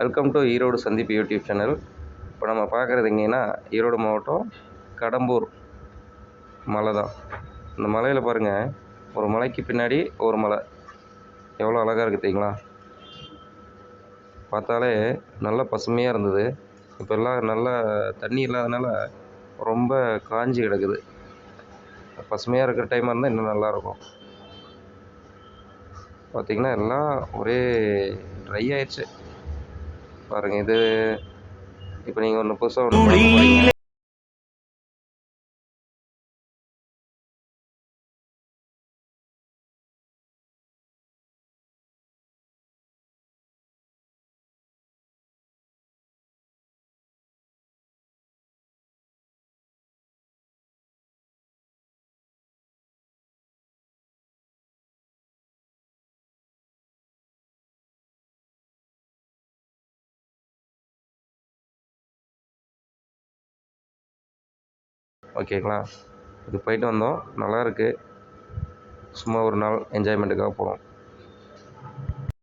Welcome to Erode சந்திப்பு YouTube channel இப்போ நம்ம பார்க்குறது எங்கேன்னா ஈரோடு மாவட்டம் கடம்பூர் மலை தான். இந்த மலையில் பாருங்கள் ஒரு மலைக்கு பின்னாடி ஒரு மலை. எவ்வளோ அழகாக இருக்குது தெரியுங்களா? பார்த்தாலே நல்லா பசுமையாக இருந்தது. இப்போ எல்லாம் நல்லா தண்ணி இல்லாதனால ரொம்ப காஞ்சி கிடக்குது. பசுமையாக இருக்கிற டைமாக இருந்தால் இன்னும் நல்லாயிருக்கும் பார்த்திங்கன்னா எல்லாம் ஒரே ட்ரை ஆயிடுச்சு. பாருங்கள் இது இப்போ நீங்கள் ஒன்று புதுசாக ஒன்று ஓகேங்களா? இது போயிட்டு வந்தோம். நல்லா இருக்குது சும்மா ஒரு நாள் என்ஜாய்மெண்ட்டுக்காக போனோம்